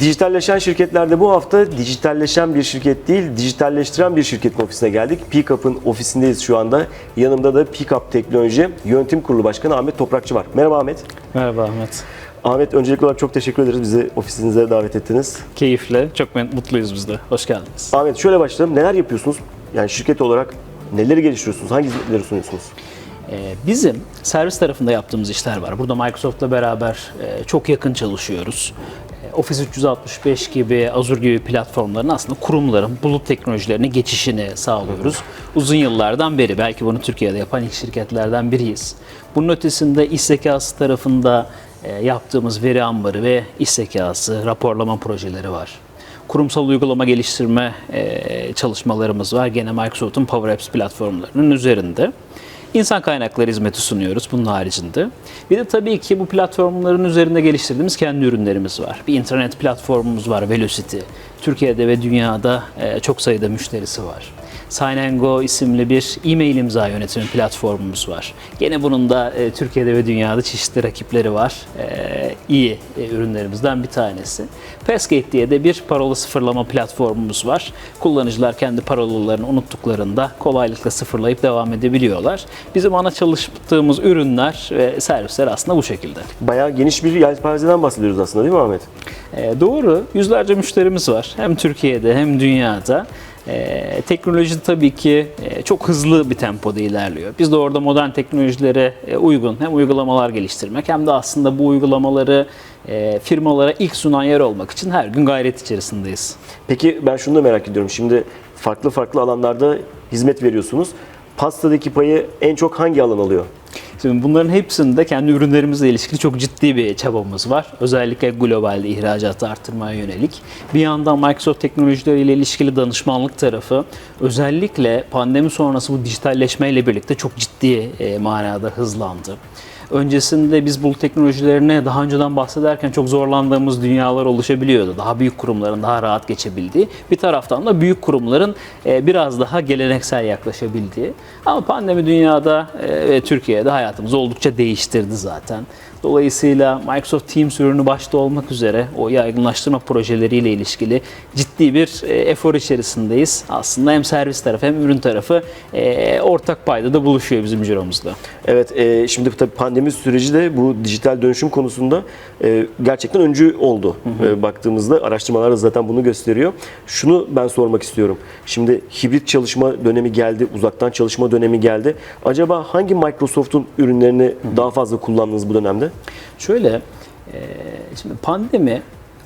Dijitalleşen şirketlerde bu hafta dijitalleşen bir şirket değil, dijitalleştiren bir şirketin ofisine geldik. Pickup'ın ofisindeyiz şu anda. Yanımda da Pickup Teknoloji Yönetim Kurulu Başkanı Ahmet Toprakçı var. Merhaba Ahmet. Merhaba Ahmet. Ahmet öncelikli olarak çok teşekkür ederiz bizi ofisinize davet ettiniz. Keyifle, çok mutluyuz biz de. Hoş geldiniz. Ahmet şöyle başlayalım. Neler yapıyorsunuz? Yani şirket olarak neleri geliştiriyorsunuz? Hangi hizmetleri sunuyorsunuz? Ee, bizim servis tarafında yaptığımız işler var. Burada Microsoft'la beraber e, çok yakın çalışıyoruz. Office 365 gibi, Azure gibi platformların aslında kurumların bulut teknolojilerine geçişini sağlıyoruz. Uzun yıllardan beri, belki bunu Türkiye'de yapan ilk şirketlerden biriyiz. Bunun ötesinde iş zekası tarafında e, yaptığımız veri ambarı ve iş zekası, raporlama projeleri var. kurumsal uygulama geliştirme e, çalışmalarımız var. Gene Microsoft'un Power Apps platformlarının üzerinde. İnsan kaynakları hizmeti sunuyoruz bunun haricinde. Bir de tabii ki bu platformların üzerinde geliştirdiğimiz kendi ürünlerimiz var. Bir internet platformumuz var Velocity. Türkiye'de ve dünyada e, çok sayıda müşterisi var. Sign Go isimli bir e-mail imza yönetimi platformumuz var. Gene bunun da e, Türkiye'de ve dünyada çeşitli rakipleri var. E, iyi e, ürünlerimizden bir tanesi. Passgate diye de bir parola sıfırlama platformumuz var. Kullanıcılar kendi parolalarını unuttuklarında kolaylıkla sıfırlayıp devam edebiliyorlar. Bizim ana çalıştığımız ürünler ve servisler aslında bu şekilde. Bayağı geniş bir yelpazeden bahsediyoruz aslında değil mi Ahmet? E, doğru. Yüzlerce müşterimiz var. Hem Türkiye'de hem dünyada. E, teknoloji tabii ki e, çok hızlı bir tempoda ilerliyor. Biz de orada modern teknolojilere e, uygun hem uygulamalar geliştirmek hem de aslında bu uygulamaları e, firmalara ilk sunan yer olmak için her gün gayret içerisindeyiz. Peki ben şunu da merak ediyorum. Şimdi farklı farklı alanlarda hizmet veriyorsunuz. Pastadaki payı en çok hangi alan alıyor? Şimdi bunların hepsinde kendi ürünlerimizle ilişkili çok ciddi bir çabamız var. Özellikle globalde ihracatı arttırmaya yönelik. Bir yandan Microsoft teknolojileriyle ilişkili danışmanlık tarafı özellikle pandemi sonrası bu dijitalleşmeyle birlikte çok ciddi e, manada hızlandı. Öncesinde biz bulut teknolojilerine daha önceden bahsederken çok zorlandığımız dünyalar oluşabiliyordu. Daha büyük kurumların daha rahat geçebildiği. Bir taraftan da büyük kurumların e, biraz daha geleneksel yaklaşabildiği. Ama pandemi dünyada e, ve Türkiye'de hayatımızı oldukça değiştirdi zaten. Dolayısıyla Microsoft Teams ürünü başta olmak üzere o yaygınlaştırma projeleriyle ilişkili ciddi bir e, efor içerisindeyiz. Aslında hem servis tarafı hem ürün tarafı e, ortak payda da buluşuyor bizim ciromuzda. Evet, e, şimdi tabii pandemi süreci de bu dijital dönüşüm konusunda gerçekten öncü oldu. E, baktığımızda araştırmalar da zaten bunu gösteriyor. Şunu ben sormak istiyorum. Şimdi hibrit çalışma dönemi geldi, uzaktan çalışma dönemi geldi. Acaba hangi Microsoft'un ürünlerini daha fazla kullandınız bu dönemde? Şöyle, e, şimdi pandemi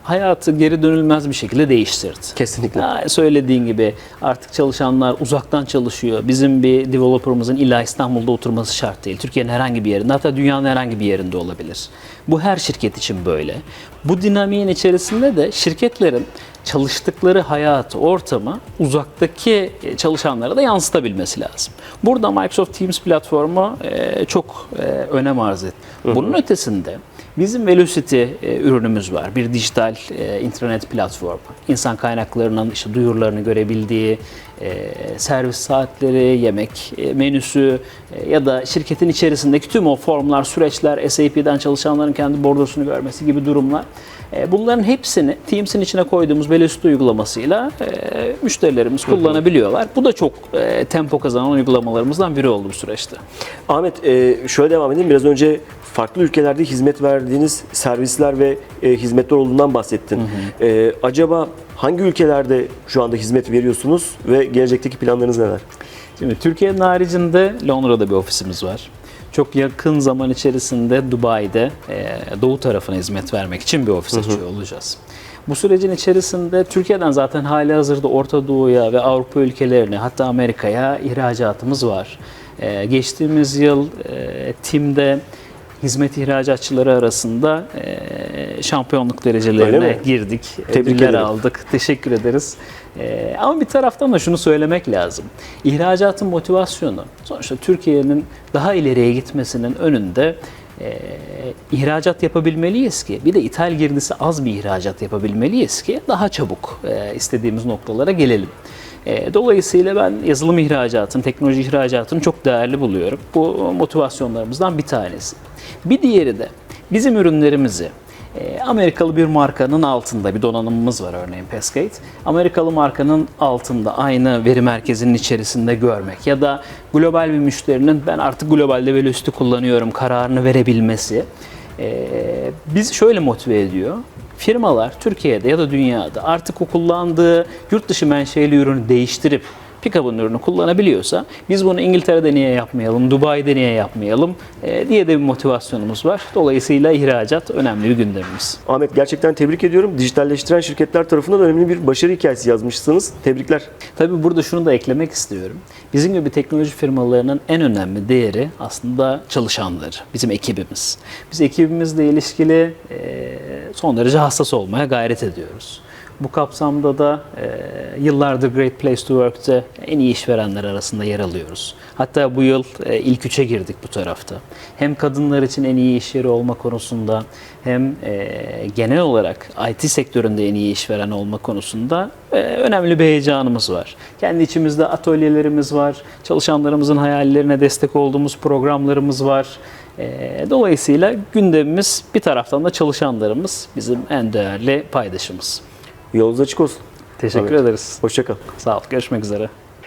hayatı geri dönülmez bir şekilde değiştirdi. Kesinlikle. Ha, söylediğin gibi artık çalışanlar uzaktan çalışıyor. Bizim bir developer'ımızın illa İstanbul'da oturması şart değil. Türkiye'nin herhangi bir yerinde hatta dünyanın herhangi bir yerinde olabilir. Bu her şirket için böyle. Bu dinamiğin içerisinde de şirketlerin çalıştıkları hayatı, ortamı uzaktaki çalışanlara da yansıtabilmesi lazım. Burada Microsoft Teams platformu e, çok e, önem arz etti. Bunun ötesinde Bizim Velocity e, ürünümüz var. Bir dijital e, intranet platformu. İnsan kaynaklarının işte duyurularını görebildiği, e, servis saatleri, yemek e, menüsü e, ya da şirketin içerisindeki tüm o formlar, süreçler, SAP'den çalışanların kendi bordrosunu görmesi gibi durumlar. E, bunların hepsini Teams'in içine koyduğumuz Velocity uygulamasıyla e, müşterilerimiz kullanabiliyorlar. Bu da çok e, tempo kazanan uygulamalarımızdan biri oldu bu süreçte. Ahmet şöyle devam edelim. Biraz önce farklı ülkelerde hizmet verdiğiniz servisler ve hizmetler olduğundan bahsettin. E, acaba hangi ülkelerde şu anda hizmet veriyorsunuz ve gelecekteki planlarınız neler? Şimdi Türkiye'nin haricinde Londra'da bir ofisimiz var. Çok yakın zaman içerisinde Dubai'de e, doğu tarafına hizmet vermek için bir ofis açıyor olacağız. Bu sürecin içerisinde Türkiye'den zaten hali hazırda Orta Doğu'ya ve Avrupa ülkelerine hatta Amerika'ya ihracatımız var. E, geçtiğimiz yıl e, TİM'de hizmet ihracatçıları arasında e, şampiyonluk derecelerine girdik. Tebrik Ödüller ederim. aldık. Teşekkür ederiz. E, ama bir taraftan da şunu söylemek lazım. İhracatın motivasyonu sonuçta Türkiye'nin daha ileriye gitmesinin önünde e, ihracat yapabilmeliyiz ki bir de ithal girdisi az bir ihracat yapabilmeliyiz ki daha çabuk e, istediğimiz noktalara gelelim. E, Dolayısıyla ben yazılım ihracatını, teknoloji ihracatını çok değerli buluyorum. Bu motivasyonlarımızdan bir tanesi. Bir diğeri de bizim ürünlerimizi E, Amerikalı bir markanın altında bir donanımımız var örneğin Pescade. Amerikalı markanın altında aynı veri merkezinin içerisinde görmek ya da global bir müşterinin ben artık globalde Velocity kullanıyorum kararını verebilmesi e, bizi şöyle motive ediyor. Firmalar Türkiye'de ya da dünyada artık o kullandığı yurt dışı menşeli ürünü değiştirip pick-up'ın ürünü kullanabiliyorsa biz bunu İngiltere'de niye yapmayalım, Dubai'de niye yapmayalım e, diye de bir motivasyonumuz var. Dolayısıyla ihracat önemli bir gündemimiz. Ahmet gerçekten tebrik ediyorum. Dijitalleştiren şirketler tarafından önemli bir başarı hikayesi yazmışsınız. Tebrikler. Tabii burada şunu da eklemek istiyorum. Bizim gibi teknoloji firmalarının en önemli değeri aslında çalışanları, bizim ekibimiz. Biz ekibimizle ilişkili e, son derece hassas olmaya gayret ediyoruz. Bu kapsamda da e, yıllardır Great Place to Work'te en iyi işverenler arasında yer alıyoruz. Hatta bu yıl e, ilk üçe girdik bu tarafta. Hem kadınlar için en iyi iş yeri olma konusunda hem e, genel olarak IT sektöründe en iyi işveren olma konusunda e, önemli bir heyecanımız var. Kendi içimizde atölyelerimiz var, çalışanlarımızın hayallerine destek olduğumuz programlarımız var. E, dolayısıyla gündemimiz bir taraftan da çalışanlarımız bizim en değerli paydaşımız. Yolunuz açık olsun. Teşekkür ederiz. Hoşçakal. Sağ ol. Görüşmek üzere.